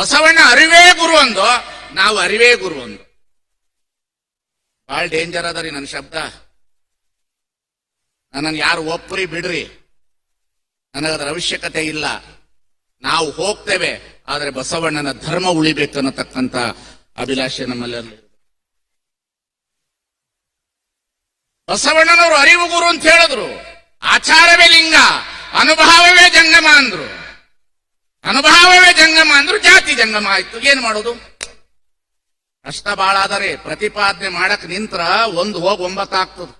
ಬಸವಣ್ಣ ಅರಿವೇ ಗುರು ಅಂದು ನಾವು ಅರಿವೇ ಗುರು ಅಂದು ಬಹಳ ಡೇಂಜರ್ ಅದರಿ ನನ್ನ ಶಬ್ದ. ನನ್ನನ್ನು ಯಾರು ಒಪ್ಪರಿ ಬಿಡ್ರಿ. ನನಗದರ ಅವಶ್ಯಕತೆ ಇಲ್ಲ. ನಾವು ಹೋಗ್ತೇವೆ, ಆದರೆ ಬಸವಣ್ಣನ ಧರ್ಮ ಉಳಿಬೇಕು ಅನ್ನತಕ್ಕಂಥ ಅಭಿಲಾಷೆ ನಮ್ಮಲ್ಲಿ ಬಸವಣ್ಣನವರು ಅರಿವು ಗುರು ಅಂತ ಹೇಳಿದ್ರು. ಆಚಾರವೇ ಲಿಂಗ, ಅನುಭವವೇ ಜಂಗಮ ಅಂದ್ರು. ಅನುಭಾವವೇ ಜಂಗಮ ಅಂದ್ರೆ ಜಾತಿ ಜಂಗಮ ಆಯ್ತು. ಏನ್ ಮಾಡೋದು? ಕಷ್ಟ ಬಾಳಾದರೆ ಪ್ರತಿಪಾದನೆ ಮಾಡಕ್ ನಿಂತ್ರ ಒಂದು ಹೋಗಿ ಒಂಬತ್ತಾಗ್ತದ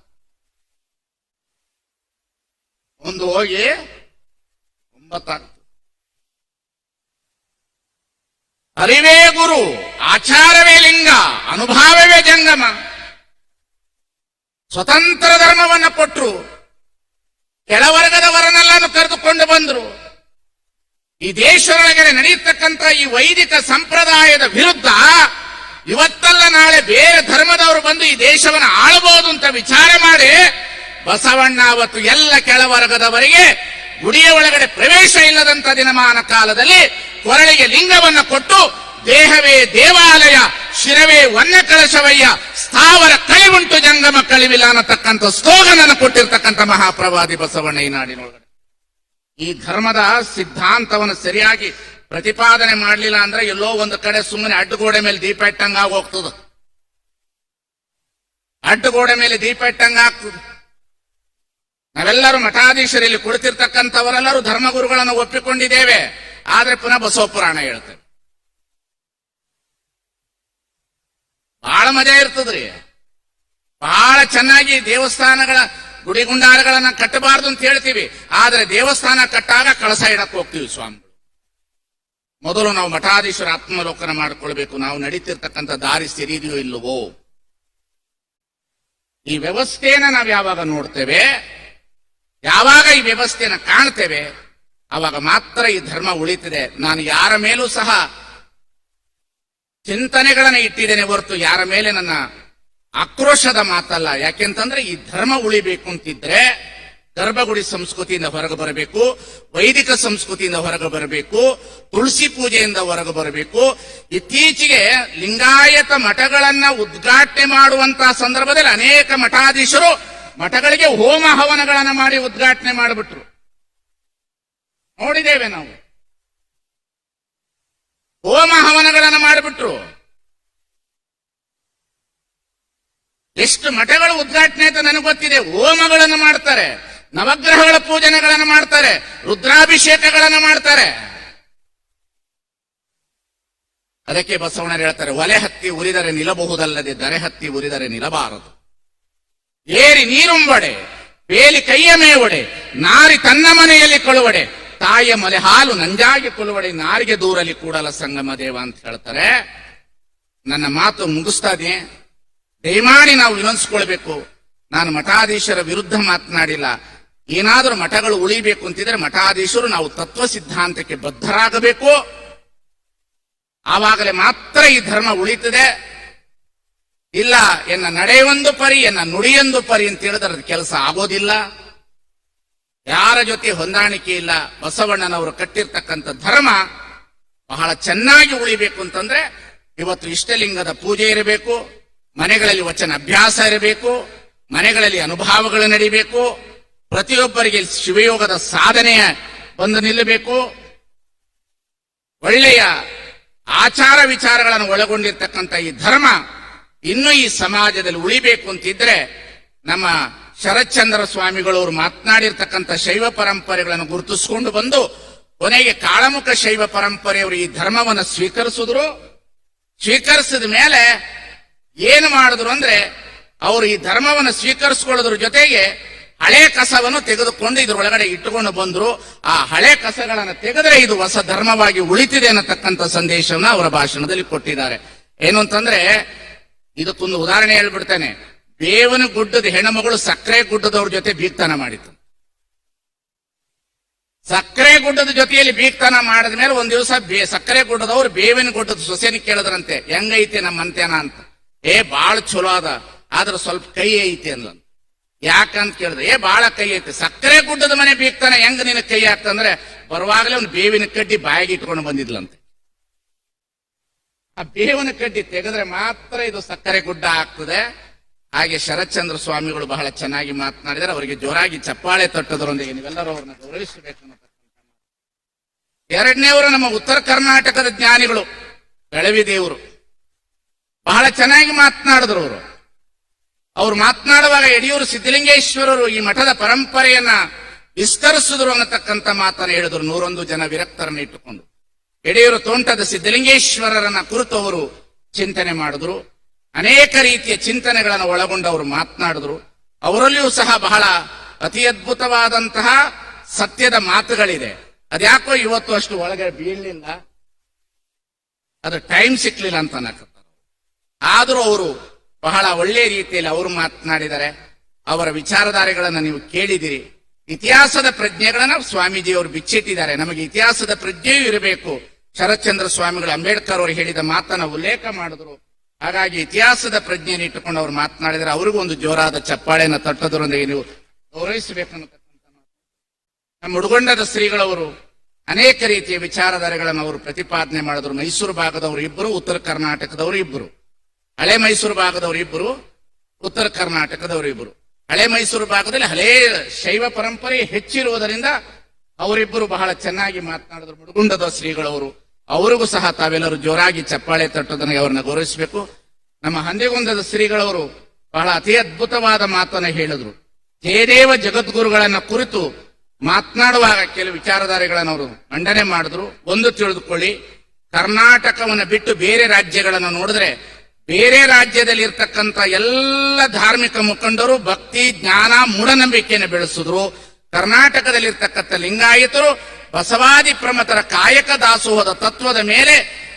ಒಂದು ಹೋಗಿ ಒಂಬತ್ತಾಗ್ತದೆ ಅರಿವೇ ಗುರು, ಆಚಾರವೇ ಲಿಂಗ, ಅನುಭಾವವೇ ಜಂಗಮ. ಸ್ವತಂತ್ರ ಧರ್ಮವನ್ನ ಕೊಟ್ಟರು ಕೆಳವರ್ಗದವರನ್ನೆಲ್ಲಾನು ಕರೆದುಕೊಂಡು ಬಂದರು. ಈ ದೇಶದೊಳಗಡೆ ನಡೆಯತಕ್ಕಂತ ಈ ವೈದಿಕ ಸಂಪ್ರದಾಯದ ವಿರುದ್ಧ ಇವತ್ತಲ್ಲ ನಾಳೆ ಬೇರೆ ಧರ್ಮದವರು ಬಂದು ಈ ದೇಶವನ್ನು ಆಳಬಹುದು ಅಂತ ವಿಚಾರ ಮಾಡಿ ಬಸವಣ್ಣ ಅವತ್ತು ಎಲ್ಲ ಕೆಳವರ್ಗದವರಿಗೆ ಗುಡಿಯ ಒಳಗಡೆ ಪ್ರವೇಶ ಇಲ್ಲದಂತ ದಿನಮಾನ ಕಾಲದಲ್ಲಿ ಕೊರಳಿಗೆ ಲಿಂಗವನ್ನು ಕೊಟ್ಟು ದೇಹವೇ ದೇವಾಲಯ, ಶಿರವೇ ವನ್ಯ ಕಳಶವಯ್ಯ, ಸ್ಥಾವರ ಕಳಿವುಂಟು ಜಂಗಮ ಕಳಿವಿಲ್ಲ ಅನ್ನತಕ್ಕಂಥ ಸ್ಲೋಗನನ್ನು ಕೊಟ್ಟಿರ್ತಕ್ಕಂಥ ಮಹಾಪ್ರವಾದಿ ಬಸವಣ್ಣ ಈ ನಾಡಿನೊಳಗಡೆ ಈ ಧರ್ಮದ ಸಿದ್ಧಾಂತವನ್ನು ಸರಿಯಾಗಿ ಪ್ರತಿಪಾದನೆ ಮಾಡಲಿಲ್ಲ ಅಂದ್ರೆ ಎಲ್ಲೋ ಒಂದು ಕಡೆ ಸುಮ್ಮನೆ ಅಡ್ಡಗೋಡೆ ಮೇಲೆ ದೀಪ ಇಟ್ಟಂಗ ಹೋಗ್ತದ ಅಡ್ಡಗೋಡೆ ಮೇಲೆ ದೀಪ ಇಟ್ಟಂಗ ಆಗ್ತದ. ನಾವೆಲ್ಲರೂ ಮಠಾಧೀಶರಲ್ಲಿ ಕುಳಿತಿರ್ತಕ್ಕಂಥವರೆಲ್ಲರೂ ಧರ್ಮಗುರುಗಳನ್ನು ಒಪ್ಪಿಕೊಂಡಿದ್ದೇವೆ. ಆದ್ರೆ ಪುನಃ ಬಸವ ಪುರಾಣ ಹೇಳ್ತೇವೆ. ಬಹಳ ಮಜಾ ಇರ್ತದ್ರಿ. ಬಹಳ ಚೆನ್ನಾಗಿ ದೇವಸ್ಥಾನಗಳ ಗುಡಿಗುಂಡಾರಗಳನ್ನ ಕಟ್ಟಬಾರದು ಅಂತ ಹೇಳ್ತೀವಿ. ಆದ್ರೆ ದೇವಸ್ಥಾನ ಕಟ್ಟಾಗ ಕಳಸ ಇಡಕ್ಕೆ ಹೋಗ್ತೀವಿ ಸ್ವಾಮಿಗಳು ಮೊದಲು ನಾವು ಮಠಾಧೀಶರ ಆತ್ಮಲೋಕನ ಮಾಡಿಕೊಳ್ಬೇಕು. ನಾವು ನಡೀತಿರ್ತಕ್ಕಂಥ ದಾರಿ ಸರಿದೆಯೋ ಇಲ್ಲವೋ? ಈ ವ್ಯವಸ್ಥೆಯನ್ನ ನಾವು ಯಾವಾಗ ನೋಡ್ತೇವೆ? ಯಾವಾಗ ಈ ವ್ಯವಸ್ಥೆಯನ್ನ ಕಾಣ್ತೇವೆ? ಆವಾಗ ಮಾತ್ರ ಈ ಧರ್ಮ ಉಳಿತಿದೆ. ನಾನು ಯಾರ ಮೇಲೂ ಸಹ ಚಿಂತನೆಗಳನ್ನ ಇಟ್ಟಿದ್ದೇನೆ ಹೊರತು ಯಾರ ಮೇಲೆ ನನ್ನ ಆಕ್ರೋಶದ ಮಾತಲ್ಲ. ಯಾಕೆಂತಂದ್ರೆ ಈ ಧರ್ಮ ಉಳಿಬೇಕು ಅಂತಿದ್ರೆ ಗರ್ಭಗುಡಿ ಸಂಸ್ಕೃತಿಯಿಂದ ಹೊರಗೆ ಬರಬೇಕು, ವೈದಿಕ ಸಂಸ್ಕೃತಿಯಿಂದ ಹೊರಗೆ ಬರಬೇಕು, ತುಳಸಿ ಪೂಜೆಯಿಂದ ಹೊರಗೆ ಬರಬೇಕು. ಇತ್ತೀಚೆಗೆ ಲಿಂಗಾಯತ ಮಠಗಳನ್ನ ಉದ್ಘಾಟನೆ ಮಾಡುವಂತಹ ಸಂದರ್ಭದಲ್ಲಿ ಅನೇಕ ಮಠಾಧೀಶರು ಮಠಗಳಿಗೆ ಹೋಮ ಹವನಗಳನ್ನ ಮಾಡಿ ಉದ್ಘಾಟನೆ ಮಾಡಿಬಿಟ್ರು. ನೋಡಿದ್ದೇವೆ ನಾವು. ಹೋಮ ಹವನಗಳನ್ನ ಮಾಡಿಬಿಟ್ರು. ಎಷ್ಟು ಮಠಗಳು ಉದ್ಘಾಟನೆ ಅಂತ ನನಗೆ ಗೊತ್ತಿದೆ. ಹೋಮಗಳನ್ನು ಮಾಡ್ತಾರೆ. ನವಗ್ರಹಗಳ ಪೂಜನೆಗಳನ್ನು ಮಾಡ್ತಾರೆ. ರುದ್ರಾಭಿಷೇಕಗಳನ್ನು ಮಾಡ್ತಾರೆ. ಅದಕ್ಕೆ ಬಸವಣ್ಣರು ಹೇಳ್ತಾರೆ, ಒಲೆ ಹತ್ತಿ ಉರಿದರೆ ನಿಲ್ಲಬಹುದಲ್ಲದೆ ದರೆ ಹತ್ತಿ ಉರಿದರೆ ನಿಲ್ಲಬಾರದು. ಏರಿ ನೀರುಂಬಡೆ, ಬೇಲಿ ಕೈಯ ಮೇವಡೆ, ನಾರಿ ತನ್ನ ಮನೆಯಲ್ಲಿ ಕೊಳುವಡೆ, ತಾಯಿಯ ಮಲೆ ಹಾಲು ನಂಜಾಗಿ ಕೊಳುವಡೆ ನಾರಿಗೆ ದೂರಲಿ ಕೂಡಲ ಸಂಗಮ ದೇವ ಅಂತ ಹೇಳ್ತಾರೆ. ನನ್ನ ಮಾತು ಮುಗಿಸ್ತಾ ದಯಮಾಡಿ ನಾವು ವಿನಂತಿಸ್ಕೊಳ್ಬೇಕು. ನಾನು ಮಠಾಧೀಶರ ವಿರುದ್ಧ ಮಾತನಾಡಿಲ್ಲ. ಏನಾದರೂ ಮಠಗಳು ಉಳಿಬೇಕು ಅಂತಿದ್ರೆ ಮಠಾಧೀಶರು ನಾವು ತತ್ವ ಸಿದ್ಧಾಂತಕ್ಕೆ ಬದ್ಧರಾಗಬೇಕು. ಆವಾಗಲೇ ಮಾತ್ರ ಈ ಧರ್ಮ ಉಳಿತದೆ. ಇಲ್ಲ, ಎನ್ನ ನಡೆಯೊಂದು ಪರಿ, ಎನ್ನ ನುಡಿಯೊಂದು ಪರಿ ಅಂತ ಹೇಳಿದ್ರೆ ಅದು ಕೆಲಸ ಆಗೋದಿಲ್ಲ. ಯಾರ ಜೊತೆ ಹೊಂದಾಣಿಕೆ ಇಲ್ಲ, ಬಸವಣ್ಣನವರು ಕಟ್ಟಿರ್ತಕ್ಕಂಥ ಧರ್ಮ ಬಹಳ ಚೆನ್ನಾಗಿ ಉಳಿಬೇಕು ಅಂತಂದ್ರೆ ಇವತ್ತು ಇಷ್ಟಲಿಂಗದ ಪೂಜೆ ಇರಬೇಕು. ಮನೆಗಳಲ್ಲಿ ವಚನ ಅಭ್ಯಾಸ ಇರಬೇಕು, ಮನೆಗಳಲ್ಲಿ ಅನುಭವಗಳು ನಡೀಬೇಕು, ಪ್ರತಿಯೊಬ್ಬರಿಗೆ ಶಿವಯೋಗದ ಸಾಧನೆಯ ಬಂದು ನಿಲ್ಲಬೇಕು. ಒಳ್ಳೆಯ ಆಚಾರ ವಿಚಾರಗಳನ್ನು ಒಳಗೊಂಡಿರ್ತಕ್ಕಂಥ ಈ ಧರ್ಮ ಇನ್ನೂ ಈ ಸಮಾಜದಲ್ಲಿ ಉಳಿಬೇಕು ಅಂತಿದ್ರೆ ನಮ್ಮ ಶರತ್ಚಂದ್ರ ಸ್ವಾಮಿಗಳವರು ಮಾತನಾಡಿರ್ತಕ್ಕಂಥ ಶೈವ ಪರಂಪರೆಗಳನ್ನು ಗುರುತಿಸಿಕೊಂಡು ಬಂದು ಕೊನೆಗೆ ಕಾಳಮುಖ ಶೈವ ಪರಂಪರೆಯವರು ಈ ಧರ್ಮವನ್ನು ಸ್ವೀಕರಿಸಿದ್ರು. ಸ್ವೀಕರಿಸಿದ ಮೇಲೆ ಏನು ಮಾಡಿದ್ರು ಅಂದ್ರೆ ಅವರು ಈ ಧರ್ಮವನ್ನು ಸ್ವೀಕರಿಸಿಕೊಳ್ಳೋದ್ರ ಜೊತೆಗೆ ಹಳೆ ಕಸವನ್ನು ತೆಗೆದುಕೊಂಡು ಇದರೊಳಗಡೆ ಇಟ್ಟುಕೊಂಡು ಬಂದ್ರು. ಆ ಹಳೆ ಕಸಗಳನ್ನು ತೆಗೆದ್ರೆ ಇದು ಹೊಸ ಧರ್ಮವಾಗಿ ಉಳಿತಿದೆ ಅನ್ನತಕ್ಕಂಥ ಸಂದೇಶವನ್ನ ಅವರ ಭಾಷಣದಲ್ಲಿ ಕೊಟ್ಟಿದ್ದಾರೆ. ಏನು ಅಂತಂದ್ರೆ ಇದಕ್ಕೊಂದು ಉದಾಹರಣೆ ಹೇಳ್ಬಿಡ್ತೇನೆ. ಬೇವನ ಗುಡ್ಡದ ಹೆಣ್ಣುಮಗಳು ಸಕ್ಕರೆ ಗುಡ್ಡದವ್ರ ಜೊತೆ ಬೀಗ್ತನ ಮಾಡಿತು ಸಕ್ಕರೆ ಗುಡ್ಡದ ಜೊತೆಯಲ್ಲಿ ಬೀಗ್ತನ ಮಾಡಿದ ಮೇಲೆ ಒಂದ್ ದಿವಸ ಸಕ್ಕರೆ ಗುಡ್ಡದವ್ರು ಬೇವಿನ ಗುಡ್ಡದ ಸೊಸೆನ ಕೇಳಿದ್ರಂತೆ, ಹೆಂಗೈತೆ ನಮ್ಮ ಅಂತ. ಏ, ಬಾಳ ಚಲೋ ಅದ. ಆದ್ರ ಸ್ವಲ್ಪ ಕೈ ಐತಿ ಅಂದ್ಲ. ಯಾಕಂತ ಕೇಳಿದ್ರೆ, ಏ, ಬಾಳ ಕೈ ಐತಿ. ಸಕ್ಕರೆ ಗುಡ್ಡದ ಮನೆ ಬೀಗ್ತಾನೆ, ಹೆಂಗ್ ನಿನ್ನ ಕೈ ಆಗ್ತಂದ್ರೆ, ಬರುವಾಗಲೇ ಒಂದು ಬೇವಿನ ಕಡ್ಡಿ ಬಾಯಿಗೆ ಇಟ್ಕೊಂಡು ಬಂದಿದ್ಲಂತೆ. ಆ ಬೇವಿನ ಕಡ್ಡಿ ತೆಗೆದ್ರೆ ಮಾತ್ರ ಇದು ಸಕ್ಕರೆ ಗುಡ್ಡ ಆಗ್ತದೆ. ಹಾಗೆ ಶರತ್ಚಂದ್ರ ಸ್ವಾಮಿಗಳು ಬಹಳ ಚೆನ್ನಾಗಿ ಮಾತನಾಡಿದರೆ ಅವರಿಗೆ ಜೋರಾಗಿ ಚಪ್ಪಾಳೆ ತಟ್ಟದರೊಂದಿಗೆ ನೀವೆಲ್ಲರೂ ಅವರನ್ನ ಗೌರವಿಸಬೇಕು. ಎರಡನೇವರು ನಮ್ಮ ಉತ್ತರ ಕರ್ನಾಟಕದ ಜ್ಞಾನಿಗಳು, ಬೆಳವಿ ದೇವರು. ಬಹಳ ಚೆನ್ನಾಗಿ ಮಾತನಾಡಿದ್ರು ಅವರು. ಅವ್ರು ಮಾತನಾಡುವಾಗ ಯಡಿಯೂರು ಸಿದ್ಧಲಿಂಗೇಶ್ವರರು ಈ ಮಠದ ಪರಂಪರೆಯನ್ನ ವಿಸ್ತರಿಸಿದ್ರು ಅನ್ನತಕ್ಕಂಥ ಮಾತನ್ನ ಹೇಳಿದ್ರು ನೂರೊಂದು ಜನ ವಿರಕ್ತರನ್ನ ಇಟ್ಟುಕೊಂಡು. ಯಡಿಯೂರು ತೋಂಟದ ಸಿದ್ದಲಿಂಗೇಶ್ವರರನ್ನ ಕುರಿತು ಅವರು ಚಿಂತನೆ ಮಾಡಿದ್ರು. ಅನೇಕ ರೀತಿಯ ಚಿಂತನೆಗಳನ್ನು ಒಳಗೊಂಡು ಅವರು ಮಾತನಾಡಿದ್ರು. ಅವರಲ್ಲಿಯೂ ಸಹ ಬಹಳ ಅತಿ ಅದ್ಭುತವಾದಂತಹ ಸತ್ಯದ ಮಾತುಗಳಿದೆ. ಅದ್ಯಾಕೋ ಇವತ್ತು ಅಷ್ಟು ಒಳಗೆ ಬೀಳಲಿಲ್ಲ. ಅದು ಟೈಮ್ ಸಿಕ್ಲಿಲ್ಲ ಅಂತ ಆದರೂ ಅವರು ಬಹಳ ಒಳ್ಳೆಯ ರೀತಿಯಲ್ಲಿ ಅವರು ಮಾತನಾಡಿದ್ದಾರೆ ಅವರ ವಿಚಾರಧಾರೆಗಳನ್ನು ನೀವು ಕೇಳಿದಿರಿ. ಇತಿಹಾಸದ ಪ್ರಜ್ಞೆಗಳನ್ನ ಸ್ವಾಮೀಜಿಯವರು ಬಿಚ್ಚಿಟ್ಟಿದ್ದಾರೆ. ನಮಗೆ ಇತಿಹಾಸದ ಪ್ರಜ್ಞೆಯೂ ಇರಬೇಕು. ಶರತ್ಚಂದ್ರ ಸ್ವಾಮಿಗಳು ಅಂಬೇಡ್ಕರ್ ಅವರು ಹೇಳಿದ ಮಾತನ್ನ ಉಲ್ಲೇಖ ಮಾಡಿದ್ರು. ಹಾಗಾಗಿ ಇತಿಹಾಸದ ಪ್ರಜ್ಞೆಯನ್ನು ಇಟ್ಟುಕೊಂಡು ಅವರು ಮಾತನಾಡಿದರೆ ಅವರಿಗೂ ಒಂದು ಜೋರಾದ ಚಪ್ಪಾಳೆಯನ್ನು ತಟ್ಟೋದರೊಂದಿಗೆ ನೀವು ಮಾತು. ನಮ್ಮ ಉಡುಗೊಂಡದ ಶ್ರೀಗಳವರು ಅನೇಕ ರೀತಿಯ ವಿಚಾರಧಾರೆಗಳನ್ನು ಅವರು ಪ್ರತಿಪಾದನೆ ಮಾಡಿದ್ರು. ಮೈಸೂರು ಭಾಗದವರು ಇಬ್ಬರು, ಉತ್ತರ ಕರ್ನಾಟಕದವರು ಇಬ್ಬರು. ಹಳೆ ಮೈಸೂರು ಭಾಗದವರಿಬ್ಬರು ಉತ್ತರ ಕರ್ನಾಟಕದವರಿಬ್ಬರು ಹಳೆ ಮೈಸೂರು ಭಾಗದಲ್ಲಿ ಹಳೆ ಶೈವ ಪರಂಪರೆ ಹೆಚ್ಚಿರುವುದರಿಂದ ಅವರಿಬ್ಬರು ಬಹಳ ಚೆನ್ನಾಗಿ ಮಾತನಾಡಿದ್ರು. ಮುಡುಗುಂಡದ ಶ್ರೀಗಳವರು, ಅವರಿಗೂ ಸಹ ತಾವೆಲ್ಲರೂ ಜೋರಾಗಿ ಚಪ್ಪಾಳೆ ತಟ್ಟೋದನ್ನ ಅವರನ್ನ ಗೌರವಿಸಬೇಕು. ನಮ್ಮ ಹಂದಿಗುಂದದ ಶ್ರೀಗಳವರು ಬಹಳ ಅತಿ ಅದ್ಭುತವಾದ ಮಾತನ್ನ ಹೇಳಿದ್ರು. ಜಯದೇವ ಜಗದ್ಗುರುಗಳನ್ನ ಕುರಿತು ಮಾತನಾಡುವಾಗ ಕೆಲವು ವಿಚಾರಧಾರೆಗಳನ್ನು ಅವರು ಮಂಡನೆ ಮಾಡಿದ್ರು. ಒಂದು ತಿಳಿದುಕೊಳ್ಳಿ, ಕರ್ನಾಟಕವನ್ನು ಬಿಟ್ಟು ಬೇರೆ ರಾಜ್ಯಗಳನ್ನು ನೋಡಿದ್ರೆ ಬೇರೆ ರಾಜ್ಯದಲ್ಲಿ ಇರ್ತಕ್ಕಂಥ ಎಲ್ಲ ಧಾರ್ಮಿಕ ಮುಖಂಡರು ಭಕ್ತಿ, ಜ್ಞಾನ, ಮೂಢನಂಬಿಕೆಯನ್ನು ಬೆಳೆಸಿದ್ರು. ಕರ್ನಾಟಕದಲ್ಲಿರ್ತಕ್ಕಂಥ ಲಿಂಗಾಯತರು ಬಸವಾದಿ ಪ್ರಮತರ ಕಾಯಕ ದಾಸೋಹದ ತತ್ವದ ಮೇಲೆ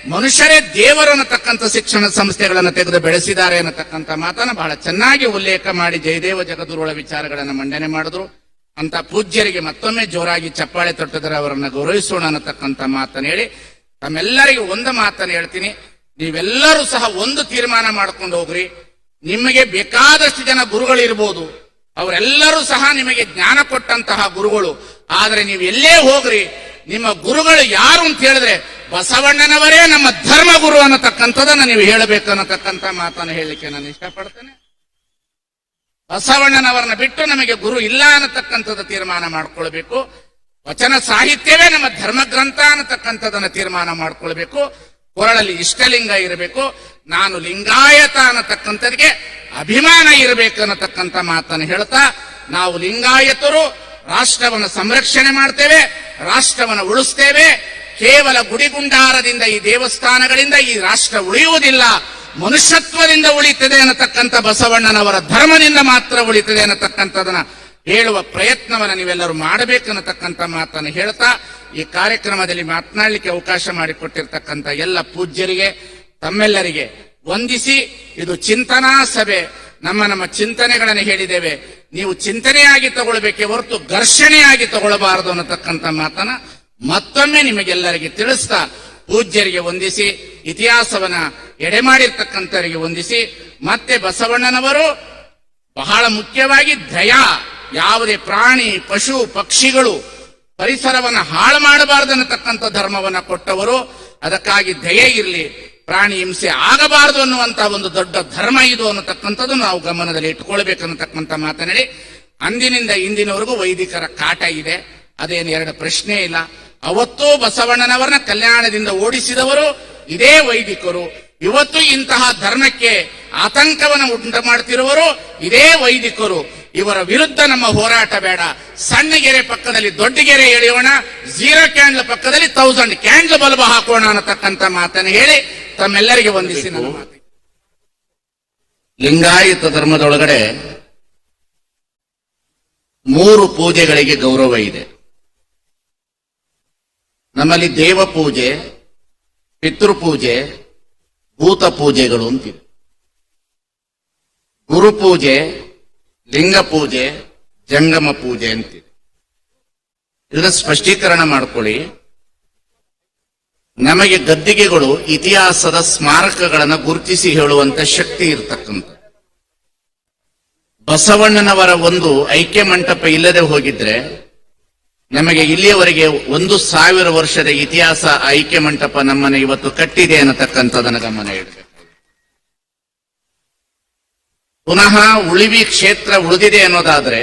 ಮನುಷ್ಯರೇ ದೇವರು ಅನ್ನತಕ್ಕಂಥ ಶಿಕ್ಷಣ ಸಂಸ್ಥೆಗಳನ್ನು ತೆಗೆದು ಬೆಳೆಸಿದ್ದಾರೆ ಅನ್ನತಕ್ಕಂಥ ಮಾತನ್ನು ಬಹಳ ಚೆನ್ನಾಗಿ ಉಲ್ಲೇಖ ಮಾಡಿ ಜಯದೇವ ಜಗದ್ಗುರುಗಳ ವಿಚಾರಗಳನ್ನು ಮಂಡನೆ ಮಾಡಿದ್ರು. ಅಂತ ಪೂಜ್ಯರಿಗೆ ಮತ್ತೊಮ್ಮೆ ಜೋರಾಗಿ ಚಪ್ಪಾಳೆ ತಟ್ಟಿದರೆ ಅವರನ್ನು ಗೌರವಿಸೋಣ ಅನ್ನತಕ್ಕಂಥ ಮಾತನ್ನು ಹೇಳಿ ತಮ್ಮೆಲ್ಲರಿಗೂ ಒಂದು ಮಾತನ್ನು ಹೇಳ್ತೀನಿ. ನೀವೆಲ್ಲರೂ ಸಹ ಒಂದು ತೀರ್ಮಾನ ಮಾಡ್ಕೊಂಡು ಹೋಗ್ರಿ. ನಿಮಗೆ ಬೇಕಾದಷ್ಟು ಜನ ಗುರುಗಳಿರ್ಬೋದು. ಅವರೆಲ್ಲರೂ ಸಹ ನಿಮಗೆ ಜ್ಞಾನ ಕೊಟ್ಟಂತಹ ಗುರುಗಳು. ಆದರೆ ನೀವು ಎಲ್ಲೇ ಹೋಗ್ರಿ, ನಿಮ್ಮ ಗುರುಗಳು ಯಾರು ಅಂತ ಹೇಳಿದ್ರೆ ಬಸವಣ್ಣನವರೇ ನಮ್ಮ ಧರ್ಮ ಗುರು ಅನ್ನತಕ್ಕಂಥದನ್ನ ನೀವು ಹೇಳಬೇಕು ಅನ್ನತಕ್ಕಂಥ ಮಾತನ್ನು ಹೇಳಲಿಕ್ಕೆ ನಾನು ಇಷ್ಟಪಡ್ತೇನೆ. ಬಸವಣ್ಣನವರನ್ನ ಬಿಟ್ಟು ನಮಗೆ ಗುರು ಇಲ್ಲ ಅನ್ನತಕ್ಕಂಥದ್ದು ತೀರ್ಮಾನ ಮಾಡ್ಕೊಳ್ಬೇಕು. ವಚನ ಸಾಹಿತ್ಯವೇ ನಮ್ಮ ಧರ್ಮ ಗ್ರಂಥ ಅನ್ನತಕ್ಕಂಥದನ್ನ ತೀರ್ಮಾನ ಮಾಡ್ಕೊಳ್ಬೇಕು. ಕೊರಳಲ್ಲಿ ಇಷ್ಟಲಿಂಗ ಇರಬೇಕು, ನಾನು ಲಿಂಗಾಯತ ಅನ್ನತಕ್ಕಂಥದ್ಗೆ ಅಭಿಮಾನ ಇರಬೇಕು ಅನ್ನತಕ್ಕಂಥ ಮಾತನ್ನು ಹೇಳ್ತಾ, ನಾವು ಲಿಂಗಾಯತರು, ರಾಷ್ಟ್ರವನ್ನು ಸಂರಕ್ಷಣೆ ಮಾಡ್ತೇವೆ, ರಾಷ್ಟ್ರವನ್ನು ಉಳಿಸ್ತೇವೆ, ಕೇವಲ ಗುಡಿಗುಂಡಾರದಿಂದ ಈ ದೇವಸ್ಥಾನಗಳಿಂದ ಈ ರಾಷ್ಟ್ರ ಉಳಿಯುವುದಿಲ್ಲ, ಮನುಷ್ಯತ್ವದಿಂದ ಉಳಿತದೆ ಅನ್ನತಕ್ಕಂಥ ಬಸವಣ್ಣನವರ ಧರ್ಮದಿಂದ ಮಾತ್ರ ಉಳಿತದೆ ಅನ್ನತಕ್ಕಂಥದನ್ನ ಹೇಳುವ ಪ್ರಯತ್ನವನ್ನು ನೀವೆಲ್ಲರೂ ಮಾಡಬೇಕನ್ನತಕ್ಕಂಥ ಮಾತನ್ನು ಹೇಳ್ತಾ, ಈ ಕಾರ್ಯಕ್ರಮದಲ್ಲಿ ಮಾತನಾಡಲಿಕ್ಕೆ ಅವಕಾಶ ಮಾಡಿಕೊಟ್ಟಿರ್ತಕ್ಕಂಥ ಎಲ್ಲ ಪೂಜ್ಯರಿಗೆ, ತಮ್ಮೆಲ್ಲರಿಗೆ ವಂದಿಸಿ, ಇದು ಚಿಂತನಾ ಸಭೆ. ನಮ್ಮ ನಮ್ಮ ಚಿಂತನೆಗಳನ್ನು ಹೇಳಿದ್ದೇವೆ. ನೀವು ಚಿಂತನೆಯಾಗಿ ತಗೊಳ್ಬೇಕೆ ಹೊರತು ಘರ್ಷಣೆಯಾಗಿ ತಗೊಳ್ಳಬಾರದು ಅನ್ನತಕ್ಕಂಥ ಮಾತನ್ನ ಮತ್ತೊಮ್ಮೆ ನಿಮಗೆಲ್ಲರಿಗೆ ತಿಳಿಸ್ತಾ, ಪೂಜ್ಯರಿಗೆ ವಂದಿಸಿ, ಇತಿಹಾಸವನ್ನ ಎಡೆಮಾಡಿರ್ತಕ್ಕಂಥವರಿಗೆ ವಂದಿಸಿ, ಮತ್ತೆ ಬಸವಣ್ಣನವರು ಬಹಳ ಮುಖ್ಯವಾಗಿ ದಯಾ. ಯಾವುದೇ ಪ್ರಾಣಿ, ಪಶು, ಪಕ್ಷಿಗಳು ಪರಿಸರವನ್ನು ಹಾಳು ಮಾಡಬಾರದು ಅನ್ನತಕ್ಕಂಥ ಧರ್ಮವನ್ನ ಕೊಟ್ಟವರು, ಅದಕ್ಕಾಗಿ ದಯೆ ಇರಲಿ, ಪ್ರಾಣಿ ಹಿಂಸೆ ಆಗಬಾರದು ಅನ್ನುವಂತ ಒಂದು ದೊಡ್ಡ ಧರ್ಮ ಇದು ಅನ್ನತಕ್ಕಂಥದ್ದು ನಾವು ಗಮನದಲ್ಲಿ ಇಟ್ಕೊಳ್ಬೇಕನ್ನತಕ್ಕಂಥ ಮಾತನಾಡಿ. ಅಂದಿನಿಂದ ಇಂದಿನವರೆಗೂ ವೈದಿಕರ ಕಾಟ ಇದೆ. ಅದೇನು ಎರಡು ಪ್ರಶ್ನೆ ಇಲ್ಲ. ಅವತ್ತೂ ಬಸವಣ್ಣನವರನ್ನ ಕಲ್ಯಾಣದಿಂದ ಓಡಿಸಿದವರು ಇದೇ ವೈದಿಕರು. ಇವತ್ತು ಇಂತಹ ಧರ್ಮಕ್ಕೆ ಆತಂಕವನ್ನು ಉಂಟು ಮಾಡ್ತಿರುವರು ಇದೇ ವೈದಿಕರು. ಇವರ ವಿರುದ್ಧ ನಮ್ಮ ಹೋರಾಟ ಬೇಡ. ಸಣ್ಣ ಗೆರೆ ಪಕ್ಕದಲ್ಲಿ ದೊಡ್ಡ ಗೆರೆ ಎಳೆಯೋಣ. ಜೀರೋ ಕ್ಯಾಂಡ್ಲ್ ಪಕ್ಕದಲ್ಲಿ ತೌಸಂಡ್ ಕ್ಯಾಂಡ್ಲ್ ಬಲ್ಬ ಹಾಕೋಣ ಅನ್ನತಕ್ಕಂತ ಮಾತನ್ನು ಹೇಳಿ ತಮ್ಮೆಲ್ಲರಿಗೆ ವಂದಿಸಿ ನನ್ನ ಲಿಂಗಾಯತ ಧರ್ಮದೊಳಗಡೆ ಮೂರು ಪೂಜೆಗಳಿಗೆ ಗೌರವ ಇದೆ. ನಮ್ಮಲ್ಲಿ ದೇವ ಪೂಜೆ ಪಿತೃಪೂಜೆ ಭೂತ ಪೂಜೆಗಳು ಅಂತಿವೆ ಗುರು ಪೂಜೆ ಲಿಂಗ ಪೂಜೆ, ಜಂಗಮ ಪೂಜೆ ಅಂತಿದೆ ಇದರ ಸ್ಪಷ್ಟೀಕರಣ ಮಾಡ್ಕೊಳ್ಳಿ. ನಮಗೆ ಗದ್ದಿಗೆಗಳು ಇತಿಹಾಸದ ಸ್ಮಾರಕಗಳನ್ನು ಗುರುತಿಸಿ ಹೇಳುವಂತ ಶಕ್ತಿ ಇರತಕ್ಕಂಥ. ಬಸವಣ್ಣನವರ ಒಂದು ಐಕ್ಯ ಮಂಟಪ ಇಲ್ಲದೆ ಹೋಗಿದ್ರೆ, ನಮಗೆ ಇಲ್ಲಿಯವರೆಗೆ ಒಂದು ಸಾವಿರ ವರ್ಷದ ಇತಿಹಾಸ ಐಕ್ಯ ಮಂಟಪ ನಮ್ಮನ್ನು ಇವತ್ತು ಕಟ್ಟಿದೆ ಅನ್ನತಕ್ಕಂಥದ್ದನ್ನು ಗಮನ ಇಡಬೇಕು. ಪುನಃ ಉಳಿವಿ ಕ್ಷೇತ್ರ ಉಳಿದಿದೆ ಅನ್ನೋದಾದ್ರೆ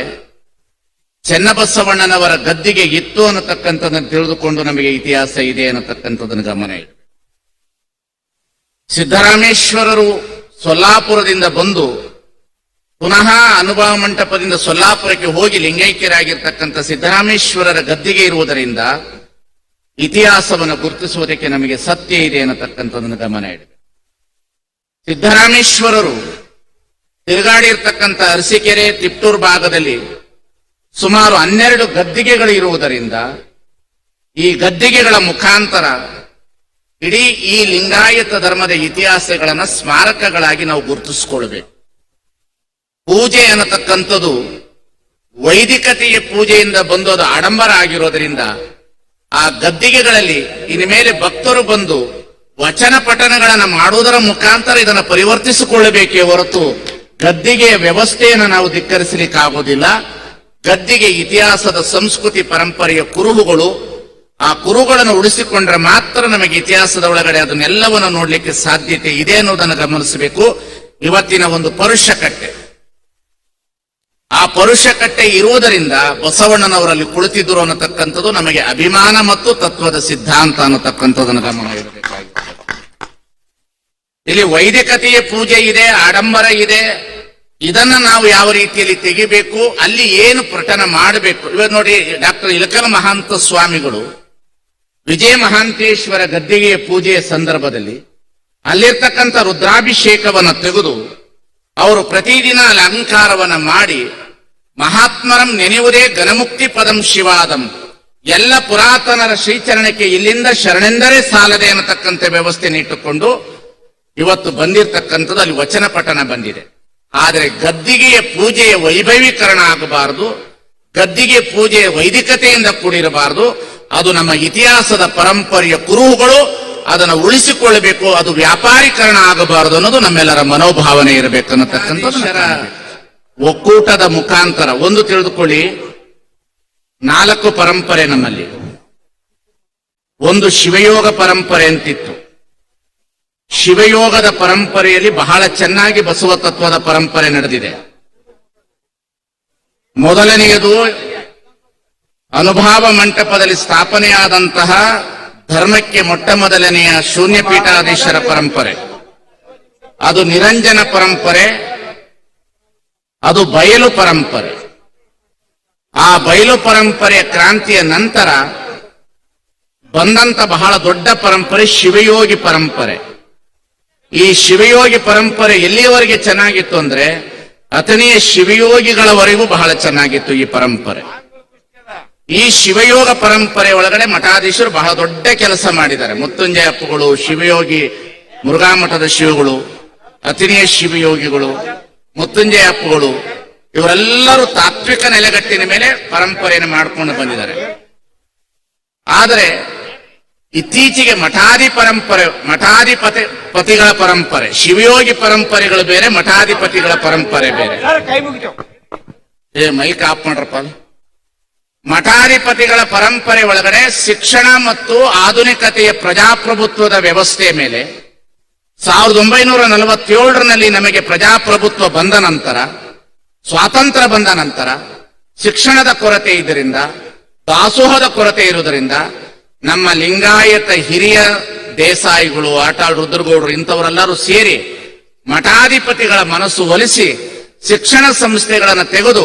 ಚೆನ್ನಬಸವಣ್ಣನವರ ಗದ್ದಿಗೆ ಇತ್ತು ಅನ್ನತಕ್ಕಂಥದ್ದನ್ನು ತಿಳಿದುಕೊಂಡು ನಮಗೆ ಇತಿಹಾಸ ಇದೆ ಅನ್ನತಕ್ಕಂಥದ್ದನ್ನು ಗಮನ ಇದೆ ಸಿದ್ದರಾಮೇಶ್ವರರು ಸೊಲ್ಲಾಪುರದಿಂದ ಬಂದು ಪುನಃ ಅನುಭವ ಮಂಟಪದಿಂದ ಸೊಲ್ಲಾಪುರಕ್ಕೆ ಹೋಗಿ ಲಿಂಗೈಕ್ಯರಾಗಿರ್ತಕ್ಕಂಥ ಸಿದ್ದರಾಮೇಶ್ವರರ ಗದ್ದಿಗೆ ಇರುವುದರಿಂದ ಇತಿಹಾಸವನ್ನು ಗುರುತಿಸುವುದಕ್ಕೆ ನಮಗೆ ಸತ್ಯ ಇದೆ ಅನ್ನತಕ್ಕಂಥದ್ದನ್ನು ಗಮನ ಇಡಬೇಕು ಸಿದ್ದರಾಮೇಶ್ವರರು ತಿರುಗಾಡಿರ್ತಕ್ಕಂಥ ಅರಸಿಕೆರೆ ತಿಪ್ಟೂರು ಭಾಗದಲ್ಲಿ ಸುಮಾರು ಹನ್ನೆರಡು ಗದ್ದಿಗೆಗಳು ಇರುವುದರಿಂದ ಈ ಗದ್ದಿಗೆಗಳ ಮುಖಾಂತರ ಇಡೀ ಈ ಲಿಂಗಾಯತ ಧರ್ಮದ ಇತಿಹಾಸಗಳನ್ನು ಸ್ಮಾರಕಗಳಾಗಿ ನಾವು ಗುರುತಿಸಿಕೊಳ್ಬೇಕು ಪೂಜೆ ಅನ್ನತಕ್ಕಂಥದ್ದು ವೈದಿಕತೆಯ ಪೂಜೆಯಿಂದ ಬಂದೋದು ಆಡಂಬರ ಆಗಿರೋದ್ರಿಂದ ಆ ಗದ್ದಿಗೆಗಳಲ್ಲಿ ಮೇಲೆ ಭಕ್ತರು ಬಂದು ವಚನ ಪಠನಗಳನ್ನು ಮಾಡುವುದರ ಮುಖಾಂತರ ಇದನ್ನು ಪರಿವರ್ತಿಸಿಕೊಳ್ಳಬೇಕೇ ಹೊರತು ಗದ್ದಿಗೆಯ ವ್ಯವಸ್ಥೆಯನ್ನು ನಾವು ಧಿಕ್ಕರಿಸಲಿಕ್ಕಾಗೋದಿಲ್ಲ ಗದ್ದಿಗೆ ಇತಿಹಾಸದ ಸಂಸ್ಕೃತಿ ಪರಂಪರೆಯ ಕುರುಹುಗಳು, ಆ ಕುರುಗಳನ್ನು ಉಳಿಸಿಕೊಂಡ್ರೆ ಮಾತ್ರ ನಮಗೆ ಇತಿಹಾಸದ ಒಳಗಡೆ ಅದನ್ನೆಲ್ಲವನ್ನು ನೋಡ್ಲಿಕ್ಕೆ ಸಾಧ್ಯತೆ ಇದೆ ಅನ್ನೋದನ್ನು ಗಮನಿಸಬೇಕು. ಇವತ್ತಿನ ಒಂದು ಪರುಷ ಕಟ್ಟೆ ಆ ಪರುಷ ಕಟ್ಟೆ ಇರುವುದರಿಂದ ಬಸವಣ್ಣನವರಲ್ಲಿ ಕುಳಿತಿದ್ರು ಅನ್ನತಕ್ಕಂಥದ್ದು ನಮಗೆ ಅಭಿಮಾನ ಮತ್ತು ತತ್ವದ ಸಿದ್ಧಾಂತ ಅನ್ನತಕ್ಕಂಥದ್ದನ್ನು ಗಮನ ಇರಬೇಕಾಗಿದೆ ಇಲ್ಲಿ ವೈದಿಕತೆಯ ಪೂಜೆ ಇದೆ, ಆಡಂಬರ ಇದೆ. ಇದನ್ನ ನಾವು ಯಾವ ರೀತಿಯಲ್ಲಿ ತೆಗಿಬೇಕು, ಅಲ್ಲಿ ಏನು ಪ್ರಟನ ಮಾಡಬೇಕು. ಇವಾಗ ನೋಡಿ, ಡಾಕ್ಟರ್ ಇಲಕಲ್ ಮಹಾಂತ ಸ್ವಾಮಿಗಳು ವಿಜಯ ಮಹಾಂತೇಶ್ವರ ಗದ್ದಿಗೆಯ ಪೂಜೆಯ ಸಂದರ್ಭದಲ್ಲಿ ಅಲ್ಲಿರ್ತಕ್ಕಂಥ ರುದ್ರಾಭಿಷೇಕವನ್ನು ತೆಗೆದು ಅವರು ಪ್ರತಿದಿನ ಅಲ್ಲಿ ಅಲಂಕಾರವನ್ನ ಮಾಡಿ, ಮಹಾತ್ಮರಂ ನೆನೆಯುವುದೇ ಘನಮುಕ್ತಿ ಪದಂ ಶಿವಾದಂ. ಎಲ್ಲ ಪುರಾತನರ ಶ್ರೀಚರಣಕ್ಕೆ ಇಲ್ಲಿಂದ ಶರಣೆಂದರೆ ಸಾಲದೆ ಅನ್ನತಕ್ಕಂಥ ವ್ಯವಸ್ಥೆ ಇಟ್ಟುಕೊಂಡು ಇವತ್ತು ಬಂದಿರತಕ್ಕಂಥದ್ದು ಅಲ್ಲಿ ವಚನ ಪಠಣ ಬಂದಿದೆ. ಆದರೆ ಗದ್ದಿಗೆಯ ಪೂಜೆಯ ವೈಭವೀಕರಣ ಆಗಬಾರದು. ಗದ್ದಿಗೆ ಪೂಜೆಯ ವೈದಿಕತೆಯಿಂದ ಕೂಡಿರಬಾರದು. ಅದು ನಮ್ಮ ಇತಿಹಾಸದ ಪರಂಪರೆಯ ಕುರುಹುಗಳು. ಅದನ್ನು ಉಳಿಸಿಕೊಳ್ಳಬೇಕು. ಅದು ವ್ಯಾಪಾರೀಕರಣ ಆಗಬಾರದು ಅನ್ನೋದು ನಮ್ಮೆಲ್ಲರ ಮನೋಭಾವನೆ ಇರಬೇಕು ಅನ್ನತಕ್ಕಂಥದ್ದು ಒಕ್ಕೂಟದ ಮುಖಾಂತರ ಒಂದು ತಿಳಿದುಕೊಳ್ಳಿ. ನಾಲ್ಕು ಪರಂಪರೆ ನಮ್ಮಲ್ಲಿ. ಒಂದು ಶಿವಯೋಗ ಪರಂಪರೆ ಅಂತಿತ್ತು. ಶಿವಯೋಗದ ಪರಂಪರೆಯಲ್ಲಿ ಬಹಳ ಚೆನ್ನಾಗಿ ಬಸವ ತತ್ವದ ಪರಂಪರೆ ನಡೆದಿದೆ. ಮೊದಲನೆಯದು ಅನುಭಾವ ಮಂಟಪದಲ್ಲಿ ಸ್ಥಾಪನೆಯಾದಂತಹ ಧರ್ಮಕ್ಕೆ ಮೊಟ್ಟ ಮೊದಲನೆಯ ಶೂನ್ಯ ಪೀಠಾಧೀಶರ ಪರಂಪರೆ. ಅದು ನಿರಂಜನ ಪರಂಪರೆ, ಅದು ಬಯಲು ಪರಂಪರೆ. ಆ ಬಯಲು ಪರಂಪರೆಯ ಕ್ರಾಂತಿಯ ನಂತರ ಬಂದಂತ ಬಹಳ ದೊಡ್ಡ ಪರಂಪರೆ ಶಿವಯೋಗಿ ಪರಂಪರೆ. ಈ ಶಿವಯೋಗಿ ಪರಂಪರೆ ಎಲ್ಲಿಯವರೆಗೆ ಚೆನ್ನಾಗಿತ್ತು ಅಂದ್ರೆ ಅತನೇ ಶಿವಯೋಗಿಗಳವರೆಗೂ ಬಹಳ ಚೆನ್ನಾಗಿತ್ತು ಈ ಪರಂಪರೆ. ಈ ಶಿವಯೋಗ ಪರಂಪರೆ ಒಳಗಡೆ ಮಠಾಧೀಶರು ಬಹಳ ದೊಡ್ಡ ಕೆಲಸ ಮಾಡಿದ್ದಾರೆ. ಮುತ್ತುಂಜಯ ಅಪ್ಪುಗಳು, ಶಿವಯೋಗಿ ಮುರುಘಾ ಮಠದ ಶಿವಗಳು ಅತಿನಿಯ ಶಿವಯೋಗಿಗಳು, ಮುತ್ತುಂಜಯ ಅಪ್ಪುಗಳು, ಇವರೆಲ್ಲರೂ ತಾತ್ವಿಕ ನೆಲೆಗಟ್ಟಿನ ಮೇಲೆ ಪರಂಪರೆಯನ್ನು ಮಾಡಿಕೊಂಡು ಬಂದಿದ್ದಾರೆ. ಆದರೆ ಇತ್ತೀಚೆಗೆ ಮಠಾಧಿ ಪರಂಪರೆ ಮಠಾಧಿಪತಿ ಪತಿಗಳ ಪರಂಪರೆ ಶಿವಯೋಗಿ ಪರಂಪರೆಗಳು ಬೇರೆ ಮಠಾಧಿಪತಿಗಳ ಪರಂಪರೆ ಬೇರೆ. ಏ ಮೈಕ್ ಆಫ್ ಮಾಡ್ರಪ್ಪ. ಮಠಾಧಿಪತಿಗಳ ಪರಂಪರೆ ಒಳಗಡೆ ಶಿಕ್ಷಣ ಮತ್ತು ಆಧುನಿಕತೆಯ ಪ್ರಜಾಪ್ರಭುತ್ವದ ವ್ಯವಸ್ಥೆ ಮೇಲೆ ಸಾವಿರದ ಒಂಬೈನೂರ ನಲವತ್ತೇಳರಲ್ಲಿ ನಮಗೆ ಪ್ರಜಾಪ್ರಭುತ್ವ ಬಂದ ನಂತರ ಸ್ವಾತಂತ್ರ್ಯ ಬಂದ ನಂತರ ಶಿಕ್ಷಣದ ಕೊರತೆ ಇದರಿಂದ ದಾಸೋಹದ ಕೊರತೆ ಇರುವುದರಿಂದ ನಮ್ಮ ಲಿಂಗಾಯತ ಹಿರಿಯ ದೇಸಾಯಿಗಳು, ಆಟಾಳ್ ರುದ್ರಗೌಡರು ಇಂಥವರೆಲ್ಲರೂ ಸೇರಿ ಮಠಾಧಿಪತಿಗಳ ಮನಸ್ಸು ಒಲಿಸಿ ಶಿಕ್ಷಣ ಸಂಸ್ಥೆಗಳನ್ನು ತೆಗೆದು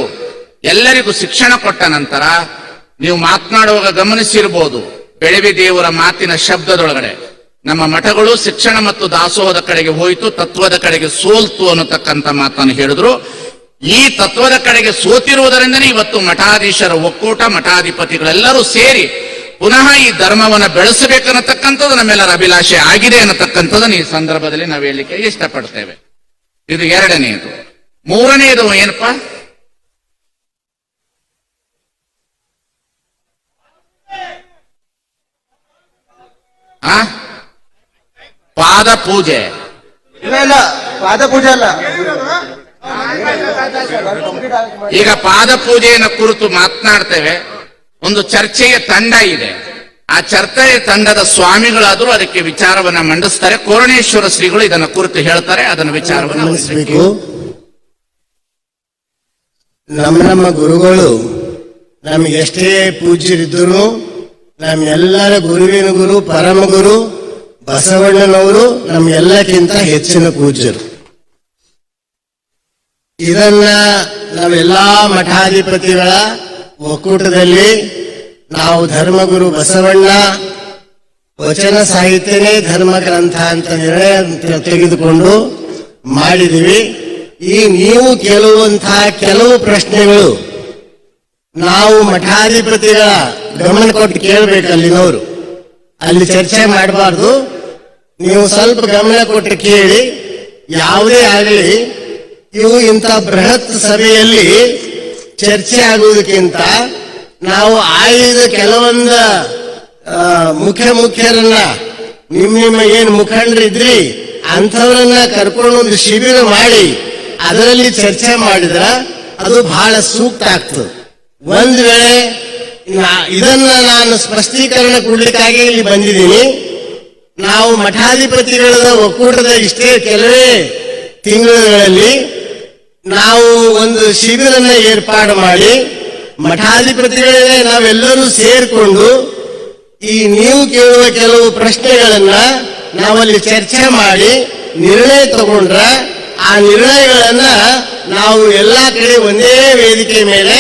ಎಲ್ಲರಿಗೂ ಶಿಕ್ಷಣ ಕೊಟ್ಟ ನಂತರ ನೀವು ಮಾತನಾಡುವಾಗ ಗಮನಿಸಿರ್ಬೋದು, ಬೆಳವಿ ದೇವರ ಮಾತಿನ ಶಬ್ದದೊಳಗಡೆ. ನಮ್ಮ ಮಠಗಳು ಶಿಕ್ಷಣ ಮತ್ತು ದಾಸೋಹದ ಕಡೆಗೆ ಹೋಯಿತು, ತತ್ವದ ಕಡೆಗೆ ಸೋಲ್ತು ಅನ್ನತಕ್ಕಂಥ ಮಾತನ್ನು ಹೇಳಿದ್ರು. ಈ ತತ್ವದ ಕಡೆಗೆ ಸೋತಿರುವುದರಿಂದನೇ ಇವತ್ತು ಮಠಾಧೀಶರ ಒಕ್ಕೂಟ, ಮಠಾಧಿಪತಿಗಳೆಲ್ಲರೂ ಸೇರಿ ಪುನಃ ಈ ಧರ್ಮವನ್ನು ಬೆಳೆಸಬೇಕನ್ನತಕ್ಕಂಥದ್ದು ನಮ್ಮೆಲ್ಲರ ಅಭಿಲಾಷೆ ಆಗಿದೆ ಅನ್ನತಕ್ಕಂಥದ್ದನ್ನು ಈ ಸಂದರ್ಭದಲ್ಲಿ ನಾವು ಹೇಳಲಿಕ್ಕೆ ಇಷ್ಟಪಡ್ತೇವೆ. ಇದು ಎರಡನೆಯದು. ಮೂರನೆಯದು ಏನಪ್ಪಾ? ಆ? ಪಾದ ಪೂಜೆ ಇಲ್ಲ. ಪಾದ ಪೂಜೆ ಅಲ್ಲ. ಈಗ ಪಾದ ಪೂಜೆಯನ್ನು ಕುರಿತು ಮಾತನಾಡ್ತೇವೆ. ಒಂದು ಚರ್ಚೆಯ ತಂಡ ಇದೆ. ಆ ಚರ್ಚೆಯ ತಂಡದ ಸ್ವಾಮಿಗಳಾದರೂ ಅದಕ್ಕೆ ವಿಚಾರವನ್ನ ಮಂಡಿಸ್ತಾರೆ. ಕೋರಣೇಶ್ವರ ಶ್ರೀಗಳು ಇದನ್ನ ಕುರಿತು ಹೇಳ್ತಾರೆ ಅದನ್ನ ವಿಚಾರವನ್ನ ಮಂಡಿಸಬೇಕು. ನಮ್ಮ ನಮ್ಮ ಗುರುಗಳು ನಮ್ಗೆ ಎಷ್ಟೇ ಪೂಜ್ಯರಿದ್ದರು ನಮ್ಮೆಲ್ಲರ ಗುರುವಿನ ಗುರು ಪರಮ ಗುರು ಬಸವಣ್ಣನವರು ನಮ್ಗೆಲ್ಲಕ್ಕಿಂತ ಹೆಚ್ಚಿನ ಪೂಜ್ಯರು. ಇದನ್ನ ನಾವೆಲ್ಲಾ ಮಠಾಧಿಪತಿಗಳ ಒಕ್ಕೂಟದಲ್ಲಿ ನಾವು ಧರ್ಮಗುರು ಬಸವಣ್ಣ. ವಚನ ಸಾಹಿತ್ಯನೇ ಧರ್ಮ ಗ್ರಂಥ ಅಂತ ನಿರ್ಣಯ ತೆಗೆದುಕೊಂಡು ಮಾಡಿದೀವಿ ಈ ನೀವು ಕೇಳುವಂತಹ ಕೆಲವು ಪ್ರಶ್ನೆಗಳು ನಾವು ಮಠಾಧಿಪತಿಗಳ ಗಮನ ಕೊಟ್ಟು ಕೇಳಬೇಕು ಅಲ್ಲಿನವರು. ಅಲ್ಲಿ ಚರ್ಚೆ ಮಾಡಬಾರ್ದು. ನೀವು ಸ್ವಲ್ಪ ಗಮನ ಕೊಟ್ಟು ಕೇಳಿ. ಯಾವುದೇ ಆಗಲಿ, ಇವು ಇಂಥ ಬೃಹತ್ ಸಭೆಯಲ್ಲಿ ಚರ್ಚೆ ಆಗುವುದಕ್ಕಿಂತ ನಾವು ಆಯ್ದ ಕೆಲವೊಂದ ಮುಖ್ಯ ಮುಖ್ಯರನ್ನ, ನಿಮ್ ನಿಮ್ಮ ಏನ್ ಮುಖಂಡರಿದ್ರಿ, ಅಂಥವ್ರನ್ನ ಕರ್ಕೊಂಡು ಒಂದು ಶಿಬಿರ ಮಾಡಿ, ಅದರಲ್ಲಿ ಚರ್ಚೆ ಮಾಡಿದ್ರ ಅದು ಬಹಳ ಸೂಕ್ತ ಆಗ್ತದೆ. ಒಂದ್ ವೇಳೆ ಇದನ್ನ ನಾನು ಸ್ಪಷ್ಟೀಕರಣ ಕೊಡ್ಲಿಕ್ಕಾಗಿ ಇಲ್ಲಿ ಬಂದಿದ್ದೀನಿ. ನಾವು ಮಠಾಧಿಪತಿಗಳ ಒಕ್ಕೂಟದ ಇಷ್ಟೇ ಕೆಲವೇ ತಿಂಗಳುಗಳಲ್ಲಿ ನಾವು ಒಂದು ಶಿಬಿರನ್ನ ಏರ್ಪಾಡು ಮಾಡಿ ಮಠಾಧಿಪತಿಗಳೇ ನಾವೆಲ್ಲರೂ ಸೇರ್ಕೊಂಡು ಈ ನೀವು ಕೇಳುವ ಕೆಲವು ಪ್ರಶ್ನೆಗಳನ್ನ ನಾವಲ್ಲಿ ಚರ್ಚೆ ಮಾಡಿ ನಿರ್ಣಯ ತಗೊಂಡ್ರ ಆ ನಿರ್ಣಯಗಳನ್ನ ನಾವು ಎಲ್ಲಾ ಕಡೆ ಒಂದೇ ವೇದಿಕೆ ಮೇಲೆ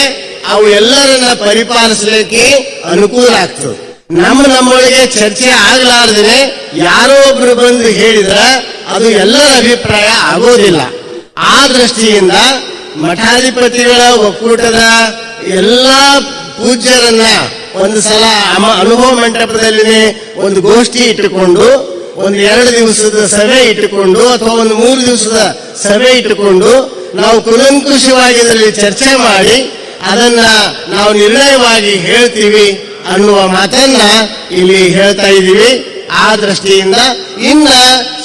ಅವು ಎಲ್ಲರನ್ನ ಪರಿಪಾಲಿಸಲಿಕ್ಕೆ ಅನುಕೂಲ ಆಗ್ತದೆ. ನಮ್ಮ ನಮ್ಮೊಳಗೆ ಚರ್ಚೆ ಆಗ್ಲಾರ್ದೇ ಯಾರೋ ಒಬ್ರು ಬಂದು ಹೇಳಿದ್ರ ಅದು ಎಲ್ಲರ ಅಭಿಪ್ರಾಯ ಆಗೋದಿಲ್ಲ. ಆ ದೃಷ್ಟಿಯಿಂದ ಮಠಾಧಿಪತಿಗಳ ಒಕ್ಕೂಟದ ಎಲ್ಲಾ ಪೂಜ್ಯರನ್ನ ಒಂದು ಸಲ ಅನುಭವ ಮಂಟಪದಲ್ಲಿ ಒಂದು ಗೋಷ್ಠಿ ಇಟ್ಟುಕೊಂಡು, ಒಂದು ಎರಡು ದಿವಸದ ಸಭೆ ಇಟ್ಟುಕೊಂಡು ಅಥವಾ ಒಂದು ಮೂರು ದಿವಸದ ಸಭೆ ಇಟ್ಟುಕೊಂಡು ನಾವು ಕುಲಂಕುಷವಾಗಿ ಇದರಲ್ಲಿ ಚರ್ಚೆ ಮಾಡಿ ಅದನ್ನ ನಾವು ನಿರ್ಣಯವಾಗಿ ಹೇಳ್ತೀವಿ ಅನ್ನುವ ಮಾತನ್ನ ಇಲ್ಲಿ ಹೇಳ್ತಾ ಇದ್ದೀವಿ. ಆ ದೃಷ್ಟಿಯಿಂದ ಇನ್ನ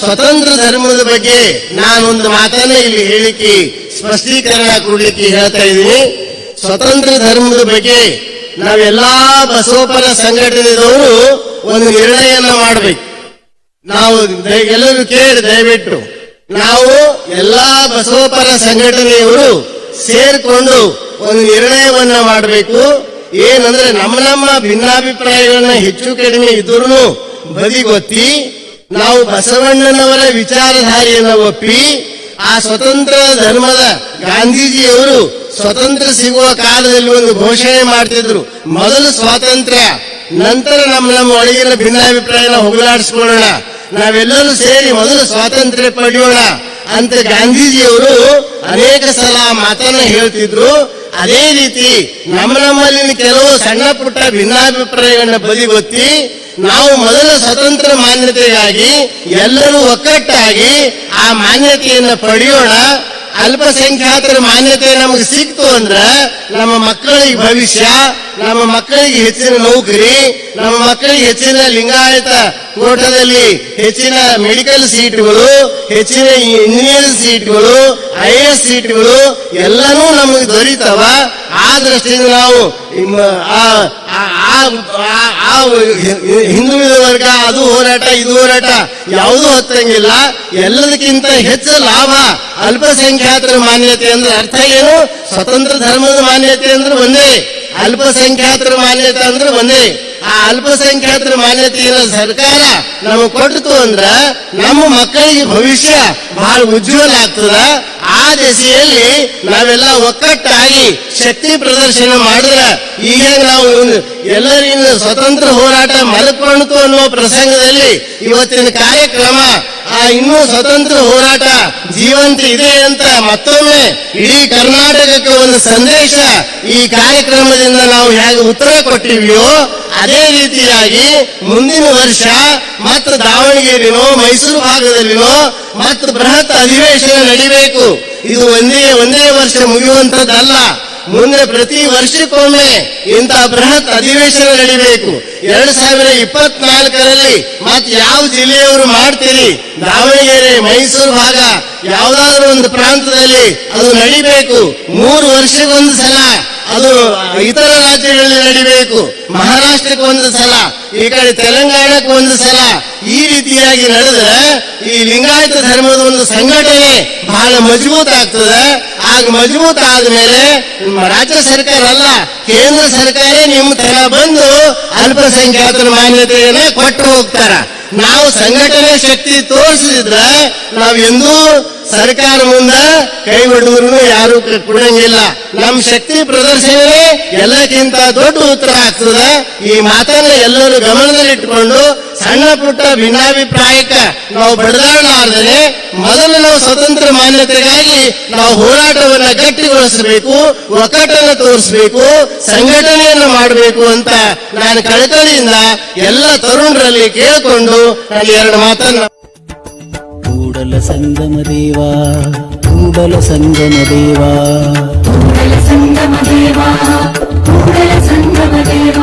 ಸ್ವತಂತ್ರ ಧರ್ಮದ ಬಗ್ಗೆ ನಾನೊಂದು ಮಾತನ್ನ ಇಲ್ಲಿ ಹೇಳಿಕೆ ಸ್ಪಷ್ಟೀಕರಣ ಕೊಡ್ಲಿಕ್ಕೆ ಹೇಳ್ತಾ ಇದ್ದೀನಿ. ಸ್ವತಂತ್ರ ಧರ್ಮದ ಬಗ್ಗೆ ನಾವೆಲ್ಲಾ ಬಸವಪರ ಸಂಘಟನೆದವರು ಒಂದು ನಿರ್ಣಯನ ಮಾಡಬೇಕು. ನಾವು ಎಲ್ಲರೂ ಕೇಳಿ ದಯವಿಟ್ಟು ನಾವು ಎಲ್ಲಾ ಬಸವಪರ ಸಂಘಟನೆಯವರು ಸೇರ್ಕೊಂಡು ಒಂದು ನಿರ್ಣಯವನ್ನ ಮಾಡಬೇಕು. ಏನಂದ್ರೆ ನಮ್ಮ ನಮ್ಮ ಭಿನ್ನಾಭಿಪ್ರಾಯಗಳನ್ನ ಹೆಚ್ಚು ಕಡಿಮೆ ಇದ್ರೂ ಬದಿಗೊತ್ತಿ ನಾವು ಬಸವಣ್ಣನವರ ವಿಚಾರಧಾರೆಯನ್ನು ಒಪ್ಪಿ ಆ ಸ್ವತಂತ್ರ ಧರ್ಮದ ಗಾಂಧೀಜಿಯವರು ಸ್ವತಂತ್ರ ಸಿಗುವ ಕಾಲದಲ್ಲಿ ಒಂದು ಘೋಷಣೆ ಮಾಡ್ತಿದ್ರು. ಮೊದಲು ಸ್ವಾತಂತ್ರ್ಯ, ನಂತರ ನಮ್ಮ ನಮ್ಮ ಒಳಗಿನ ಭಿನ್ನಾಭಿಪ್ರಾಯನ ಹೋಗಲಾಡಿಸ್ಕೊಳ್ಳೋಣ. ನಾವೆಲ್ಲರೂ ಸೇರಿ ಮೊದಲು ಸ್ವಾತಂತ್ರ್ಯ ಪಡೆಯೋಣ ಅಂತ ಗಾಂಧೀಜಿಯವರು ಅನೇಕ ಸಲ ಮಾತನ್ನ ಹೇಳ್ತಿದ್ರು. ಅದೇ ರೀತಿ ನಮ್ಮ ನಮ್ಮಲ್ಲಿನ ಕೆಲವು ಸಣ್ಣ ಪುಟ್ಟ ಭಿನ್ನಾಭಿಪ್ರಾಯಗಳನ್ನ ಬದಿಗೊತ್ತಿ ನಾವು ಮೊದಲ ಸ್ವತಂತ್ರ ಮಾನ್ಯತೆಗಾಗಿ ಎಲ್ಲರೂ ಒಕ್ಕಟ್ಟಾಗಿ ಆ ಮಾನ್ಯತೆಯನ್ನು ಪಡೆಯೋಣ ಅಲ್ಪಸಂಖ್ಯಾತರ ಮಾನ್ಯತೆ ನಮಗೆ ಸಿಕ್ತು ಅಂದ್ರ ನಮ್ಮ ಮಕ್ಕಳಿಗೆ ಭವಿಷ್ಯ, ನಮ್ಮ ಮಕ್ಕಳಿಗೆ ಹೆಚ್ಚಿನ ನೌಕರಿ, ನಮ್ಮ ಮಕ್ಕಳಿಗೆ ಹೆಚ್ಚಿನ ಲಿಂಗಾಯತ ಕೋಟದಲ್ಲಿ ಹೆಚ್ಚಿನ ಮೆಡಿಕಲ್ ಸೀಟ್ಗಳು, ಹೆಚ್ಚಿನ ಇಂಜಿನಿಯರಿಂಗ್ ಸೀಟ್ಗಳು ಐ ಎಸ್ ಸೀಟ್ಗಳು ಎಲ್ಲನೂ ನಮಗೆ ದೊರೀತವ. ಆ ದೃಷ್ಟಿಯಿಂದ ನಾವು ಆ- ಹಿಂದುಳಿದ ವರ್ಗ, ಅದು ಹೋರಾಟ, ಇದು ಹೋರಾಟ. ಯಾವುದೂ ಹತ್ತಂಗಿಲ್ಲ. ಎಲ್ಲದಕ್ಕಿಂತ ಹೆಚ್ಚು ಲಾಭ ಅಲ್ಪಸಂಖ್ಯಾತರ ಮಾನ್ಯತೆ ಅಂದ್ರೆ ಅರ್ಥ ಏನು? ಸ್ವತಂತ್ರ ಧರ್ಮದ ಮಾನ್ಯತೆ ಅಂದ್ರೆ ಒಂದೇ. ಅಲ್ಪಸಂಖ್ಯಾತರ ಮಾನ್ಯತೆ ಅಂದ್ರೆ ಒಂದೇ. ಆ ಅಲ್ಪಸಂಖ್ಯಾತರ ಮಾನ್ಯತೆಯನ್ನು ಸರ್ಕಾರ ನಮಗೆ ಕೊಟ್ಟಿತು ಅಂದ್ರ ನಮ್ಮ ಮಕ್ಕಳಿಗೆ ಭವಿಷ್ಯ ಬಹಳ ಉಜ್ವಲ ಆಗ್ತದ. ಆ ದಿಸೆಯಲ್ಲಿ ನಾವೆಲ್ಲ ಒಕ್ಕಟ್ಟಾಗಿ ಶಕ್ತಿ ಪ್ರದರ್ಶನ ಮಾಡಿದ್ರ ಈಗ ನಾವು ಎಲ್ಲರಿಂದ ಸ್ವತಂತ್ರ ಹೋರಾಟ ಮಲ್ಕೊಳ್ತು ಅನ್ನುವ ಪ್ರಸಂಗದಲ್ಲಿ ಇವತ್ತಿನ ಕಾರ್ಯಕ್ರಮ ಆ ಇನ್ನೂ ಸ್ವತಂತ್ರ ಹೋರಾಟ ಜೀವಂತ ಇದೆ ಅಂತ ಮತ್ತೊಮ್ಮೆ ಇಡೀ ಕರ್ನಾಟಕಕ್ಕೆ ಒಂದು ಸಂದೇಶ ಈ ಕಾರ್ಯಕ್ರಮದಿಂದ ನಾವು ಹೇಗೆ ಉತ್ತರ ಕೊಟ್ಟಿವ್ಯೋ, ಅದೇ ರೀತಿಯಾಗಿ ಮುಂದಿನ ವರ್ಷ ಮತ್ತು ದಾವಣಗೆರೆನೋ, ಮೈಸೂರು ಭಾಗದಲ್ಲಿನೋ ಮತ್ತು ಬೃಹತ್ ಅಧಿವೇಶನ ನಡಿಬೇಕು. ಇದು ಒಂದೇ ಒಂದೇ ವರ್ಷ ಮುಗಿಯುವಂತದ್ದಲ್ಲ ಮುಂದೆ ಪ್ರತಿ ವರ್ಷಕ್ಕೊಮ್ಮೆ ಇಂತಹ ಬೃಹತ್ ಅಧಿವೇಶನ ನಡಿಬೇಕು. ಎರಡ್ ಸಾವಿರ ಇಪ್ಪತ್ನಾಲ್ಕರಲ್ಲಿ ಮತ್ ಯಾವ ಜಿಲ್ಲೆಯವರು ಮಾಡ್ತೀರಿ? ದಾವಣಗೆರೆ, ಮೈಸೂರು ಭಾಗ ಯಾವ್ದಾದ್ರು ಒಂದು ಪ್ರಾಂತದಲ್ಲಿ ಅದು ನಡಿಬೇಕು. ಮೂರು ವರ್ಷಕ್ಕೊಂದು ಸಲ ಅದು ಇತರ ರಾಜ್ಯಗಳಲ್ಲಿ ನಡಿಬೇಕು. ಮಹಾರಾಷ್ಟ್ರಕ್ಕೆ ಒಂದು ಸಲ, ಈ ಕಡೆ ತೆಲಂಗಾಣಕ್ಕೆ ಒಂದು ಸಲ ಈ ರೀತಿಯಾಗಿ ನಡೆದ್ರೆ ಈ ಲಿಂಗಾಯತ ಧರ್ಮದ ಒಂದು ಸಂಘಟನೆ ಬಹಳ ಮಜಬೂತ್ ಆಗ್ತದೆ ಆಗ ಮಜಬೂತ್ ಆದ್ಮೇಲೆ ನಿಮ್ಮ ರಾಜ್ಯ ಸರ್ಕಾರ ಅಲ್ಲ ಕೇಂದ್ರ ಸರ್ಕಾರ ನಿಮ್ಮ ತರ ಬಂದು ಅಲ್ಪಸಂಖ್ಯಾತರ ಮಾನ್ಯತೆಯನ್ನ ಕೊಟ್ಟು ಹೋಗ್ತಾರ. ನಾವು ಸಂಘಟನೆ ಶಕ್ತಿ ತೋರಿಸಿದ್ರ ನಾವ್ ಎಂದೂ ಸರ್ಕಾರ ಮುಂದ ಕೈ ಬಿಡುವ ಯಾರು ಕೊಡಂಗಿಲ್ಲ. ನಮ್ ಶಕ್ತಿ ಪ್ರದರ್ಶನವೇ ಎಲ್ಲಕ್ಕಿಂತ ದೊಡ್ಡ ಉತ್ತರ ಆಗ್ತದ. ಈ ಮಾತನ್ನ ಎಲ್ಲರೂ ಗಮನದಲ್ಲಿಟ್ಟುಕೊಂಡು ಸಣ್ಣ ಪುಟ್ಟ ಭಿನ್ನಾಭಿಪ್ರಾಯಕ್ಕೆ ನಾವು ಬಡದಾಡಲಾರ್ದರೆ ಮೊದಲು ನಾವು ಸ್ವತಂತ್ರ ಮಾನ್ಯತೆಗಾಗಿ ನಾವು ಹೋರಾಟವನ್ನ ಗಟ್ಟಿಗೊಳಿಸಬೇಕು ಒಕ್ಕಟ್ಟನ್ನು ತೋರಿಸಬೇಕು ಸಂಘಟನೆಯನ್ನು ಮಾಡಬೇಕು ಅಂತ ನಾನು ಕಳಕಳಿಯಿಂದ ಎಲ್ಲ ತರುಣರಲ್ಲಿ ಕೇಳಿಕೊಂಡು ನಾನು ಎರಡು ಮಾತನ್ನು ಕೂಡಲ ಸಂಗಮ ದೇವ ಕೂಡಲ ಸಂಗಮ ದೇವ. ಕೂಡಲ ಸಂಗಮ ದೇವ ಕೂಡಲ ಸಂಗಮ ದೇವ.